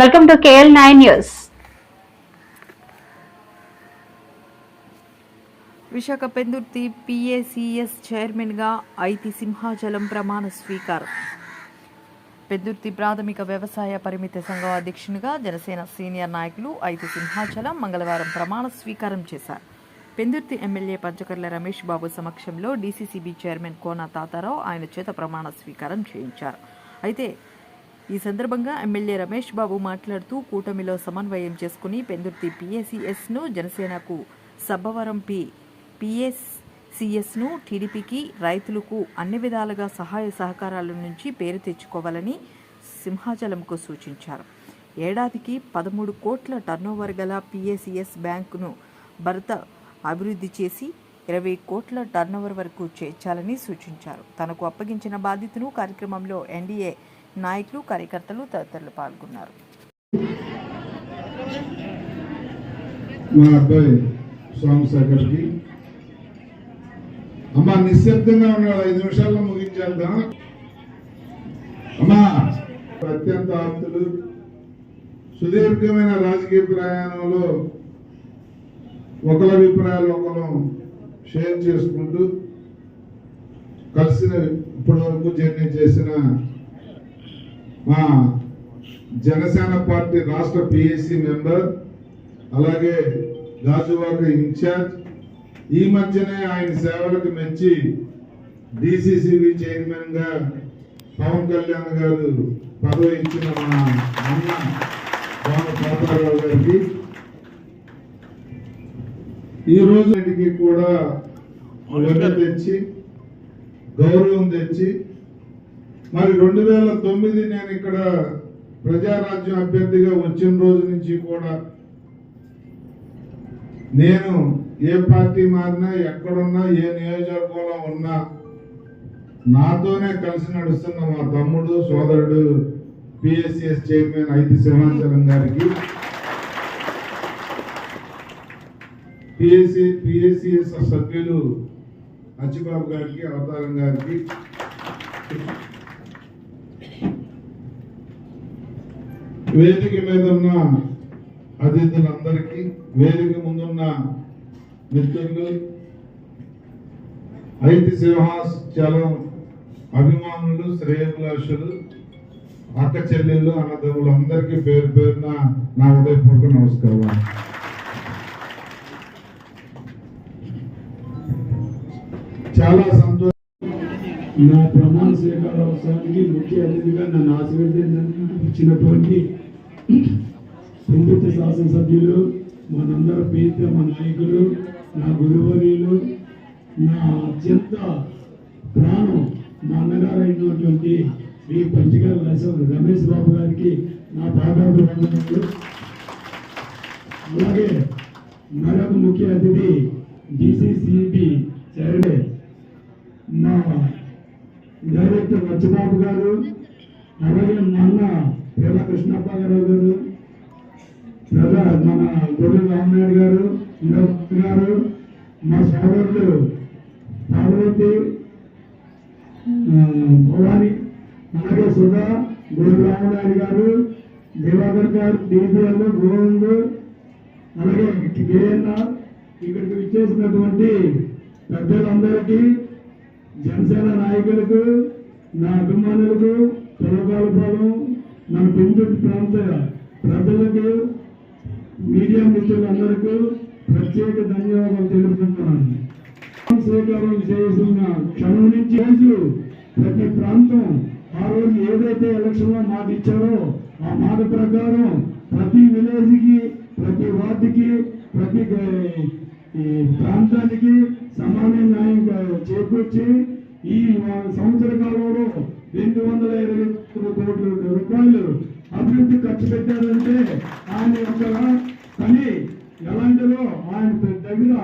Welcome to KL nine news Visakha Pendurthi PACS చైర్మన్గా ఐతి సింహాచలం ప్రమాణ స్వీకారం. పెందుర్తి ప్రాథమిక వ్యవసాయ పరిమిత సంఘం అధ్యక్షునిగా జనసేన సీనియర్ నాయకులు ఐతి సింహాచలం మంగళవారం ప్రమాణ స్వీకారం చేశారు. పెందుర్తి ఎమ్మెల్యే పంచకర్ల రమేష్ బాబు సమక్షంలో డీసీసీబీ చైర్మన్ కోన తాతారావు ఆయన చేత ప్రమాణ స్వీకారం చేయించారు. అయితే ఈ సందర్భంగా ఎమ్మెల్యే రమేష్ బాబు మాట్లాడుతూ కూటమిలో సమన్వయం చేసుకుని పెందుర్తి పిఎస్సిఎస్ను జనసేనకు సబ్బవరం పి పిఎస్సిఎస్ను టీడీపీకి రైతులకు అన్ని విధాలుగా సహాయ సహకారాల నుంచి పేరు తెచ్చుకోవాలని సింహాచలంకు సూచించారు. ఏడాదికి పదమూడు కోట్ల టర్నోవర్ గల పిఎస్సిఎస్ బ్యాంకును భరత అభివృద్ధి చేసి ఇరవై కోట్ల టర్నోవర్ వరకు చేర్చాలని సూచించారు. తనకు అప్పగించిన బాధ్యతను కార్యక్రమంలో ఎన్డీఏ నాయకులు కార్యకర్తలు తదితరులు పాల్గొన్నారు. మా అబ్బాయి సోమశేఖర్కి అమ్మా నిశ్శబ్దంగా ఉన్నాడు. ఐదు నిమిషాల్లో ముగించేద్దాం. అమ్మా అత్యంత ఆప్తులు. సుదీర్ఘమైన రాజకీయ ప్రయాణంలో ఒకరి అభిప్రాయాలు ఒకరు షేర్ చేసుకుంటూ కలిసిన ఇప్పటి వరకు జర్నీ చేసిన జనసేన పార్టీ రాష్ట్ర పిఎస్సి మెంబర్ అలాగే గాజువాక ఇన్ఛార్జ్. ఈ మధ్యనే ఆయన సేవలకు మెచ్చి డిసిసిబి చైర్మన్గా పవన్ కళ్యాణ్ గారు పదవి ఇచ్చిన మా అన్న పవన్ పాతారావు గారికి. ఈ రోజుకి కూడా తెచ్చి గౌరవం తెచ్చి మరి రెండు వేల తొమ్మిది నేను ఇక్కడ ప్రజారాజ్యం అభ్యర్థిగా వచ్చిన రోజు నుంచి కూడా నేను ఏ పార్టీ మారినా ఎక్కడున్నా ఏ నియోజకవర్గంలో ఉన్నా నాతోనే కలిసి నడుస్తున్న మా తమ్ముడు సోదరుడు పిఎస్సిఎస్ చైర్మన్ ఐతి సింహాచలం గారికి. పిఎస్సి పిఎస్సిఎస్ సభ్యులు అచ్చిబాబు గారికి అవతారం గారికి. వేదిక మీద ఉన్న అతిథులందరికీ వేదిక ముందున్న మిత్రులు ఐతి సింహాచలం అభిమానులు శ్రేయభిలాషులు అక్క చెల్లెళ్ళు అన్నదమ్ములు అందరికీ పేరు పేరున నా ఉదయపూర్వక నమస్కారం. చాలా సంతోషం. నా ప్రమాణ స్వీకారోత్సవానికి ముఖ్య అతిథిగా నన్ను ఆశీర్వదించినటువంటి హిందుత్వ శాసనసభ్యులు మనందరి ప్రీత మా నాయకులు నా గురువర్యులు నా అత్యంత ప్రాణం మా అన్నగారు అయినటువంటి మీ పంచగారు రమేష్ బాబు గారికి నా పాదాభివందనలు. అలాగే మరొక ముఖ్య అతిథి డిసిసిబి చైర్మన్ నా డైరెక్టర్ మచ్చిబాబు గారు అలాగే మా అన్న పేద కృష్ణప్ప గారు గారు ప్రజా మన గొడ్డు రామనాయుడు గారు గారు మా సోదరులు పార్వతి భవాని అలాగే సుధా గొడ్డు రామనాయుడు గారు దేవాకర్ గారు డిపిఎల్ గోవింద్ అలాగే కేఎన్ఆర్ ఇక్కడికి విచ్చేసినటువంటి పెద్దలందరికీ జనసేన నాయకులకు నా అభిమానులకు పొలగాలపాలెం నా పెందుటి ప్రాంత ప్రజలకు మీడియా మిత్రులందరికీ ప్రత్యేక ధన్యవాదాలు తెలుపుతున్నాను స్వీకారం చేసిన క్షణం నుంచి రోజు ప్రతి ప్రాంతం ఆ రోజు ఏదైతే ఎలక్షన్లో మాట ఇచ్చారో ఆ మాట ప్రకారం ప్రతి విలేజ్కి ప్రతి వార్డుకి ప్రతి ప్రాంతానికి సమాన న్యాయం చేకూర్చి ఈ సంవత్సర కాలంలో రెండు వందల ఇరవై కోట్ల రూపాయలు అభివృద్ధి ఖర్చు పెట్టారంటే ఆయన యొక్క పని ఎలాంటిదో ఆయన దగ్గర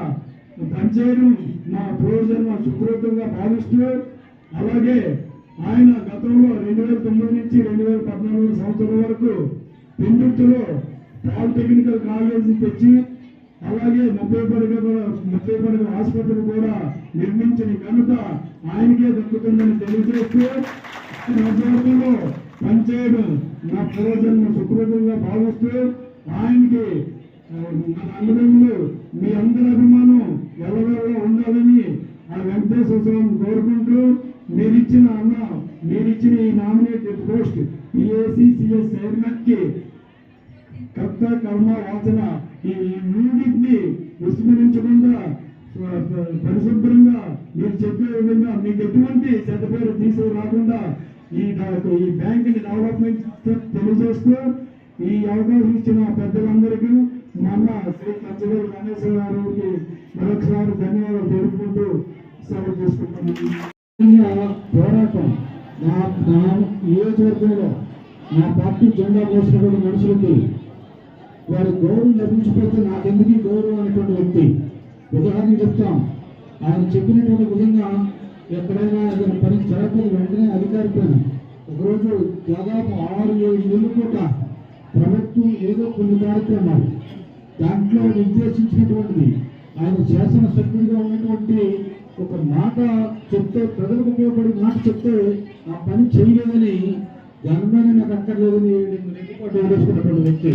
పనిచేయడం నా ప్రయోజనం సుకృతంగా భావిస్తూ అలాగే ఆయన గతంలో రెండు వేల తొమ్మిది నుంచి రెండు వేల పద్నాలుగు సంవత్సరం వరకు పెందుర్తిలో పాలిటెక్నికల్ కాలేజీ తెచ్చి అలాగే ముప్పై పడగల ముప్పై పడగల ఆసుపత్రి కూడా నిర్మించిన ఘనత ఆయనకే దక్కుతుందని తెలియజేస్తూ ఈ పనిచేయడం నా పూర్వజన్మ సుకృతంగా భావిస్తూ ఆయనకి ఆ, మన అన్నదమ్ములు మీ అందరి అభిమానం ఎల్లవేళ ఉండాలని ఆ వెంకటేశ్వర స్వామిని కోరుకుంటూ మీరిచ్చిన అన్న మీరిచ్చిన ఈ నామినేటెడ్ పోస్ట్ పిఏసిసిఎస్ చైర్మన్కి కర్త కర్మ వాచన ఈ మూడింటిని విస్మరించకుండా పరిశుభ్రంగా మీరు చెప్పే విధంగా మీకు ఎటువంటి చెడ్డ పేరు తీసుకురాకుండా ఈ ఈ బ్యాంకింగ్ డెవలప్మెంట్ తెలియజేస్తూ ఈ అవకాశం ఇచ్చిన పెద్దలందరికీ మన శ్రీ కంచగల్ గణేశ్వర గారికి మరొకసారి ధన్యవాదాలు తెలుపుకుంటూ సెలవు చేసుకుంటున్నాను పోరాటం నా నా నియోజకవర్గంలో నా పార్టీ జెండా మోసినటువంటి మనుషులకి వారి గౌరవం లభించకపోతే నాకెందుకు గౌరవం అనేటువంటి వ్యక్తి? ఉదాహరణ చెప్తాం. ఆయన చెప్పినటువంటి విధంగా ఎక్కడైనా ఏదైనా పని జరగకపోతే వెంటనే అధికారిపైన ఒకరోజు దాదాపు ఆరు ఏడు నెలలు కూడా ప్రభుత్వం ఏదో కొన్ని కార్యక్రమాలు దాంట్లో నిర్దేశించినటువంటిది. ఆయన శాసనసభ్యుడిగా ఉన్నటువంటి ఒక మాట చెప్తే ప్రజలకు ఉపయోగపడే మాట చెప్తే ఆ పని చేయలేదని దానిపైన నాకు అక్కర్లేదని రెడ్డిపాటు వేసుకున్నటువంటి వ్యక్తి.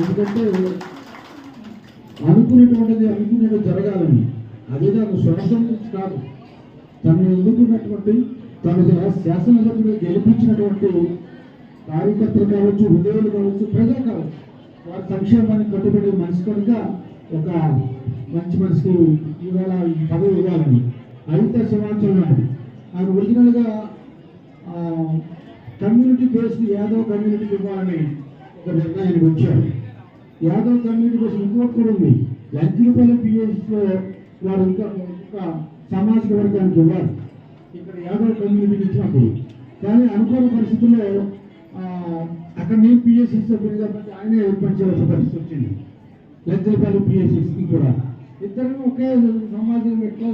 ఎందుకంటే అనుకునేటువంటిది అనుకునేది జరగాలని. అదే నాకు స్వార్థం కాదు. తను ఎన్నుకున్నటువంటి తన శాసనసభ్యులు గెలిపించినటువంటి కార్యకర్తలు కావచ్చు ఉద్యోగులు కావచ్చు ప్రజలు కావచ్చు వారి సంక్షేమానికి కట్టుబడి మనిషి కనుక ఒక మంచి మనిషికి ఇవాళ పదవి ఇవ్వాలని. అయితే సమాచారం నాది ఆయన ఒరిజినల్గా కమ్యూనిటీ బేస్డ్ యాదవ్ కమ్యూనిటీకి ఇవ్వాలని ఒక నిర్ణయానికి వచ్చారు. యాదవ్ కమ్యూనిటీ బేస్ ఇంకోటి కూడా ఉంది. లంకిలపల్లి పిఎస్లో వారు ఇంకా ఇంకా సామాజిక వర్గానికి ఇవ్వాలి. ఇక్కడ యాభై కమ్యూనిటీకి ఇచ్చినప్పుడు కానీ అనుకోని పరిస్థితుల్లో అక్కడ నేను పిఎస్సి సభ్యుడిగా ఆయనే పనిచేయాల్సిన పరిస్థితి వచ్చింది. లంకిలపల్లి పిఎస్సి కూడా. ఇద్దరు ఒకే సమాజం ఎట్లా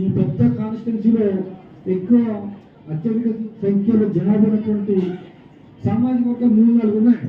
ఈ పెద్ద కాన్స్టిట్యున్సీలో ఎక్కువ అత్యధిక సంఖ్యలో జనాభా ఉన్నటువంటి సామాజిక వర్గం మూడు నాలుగు ఉన్నాయి.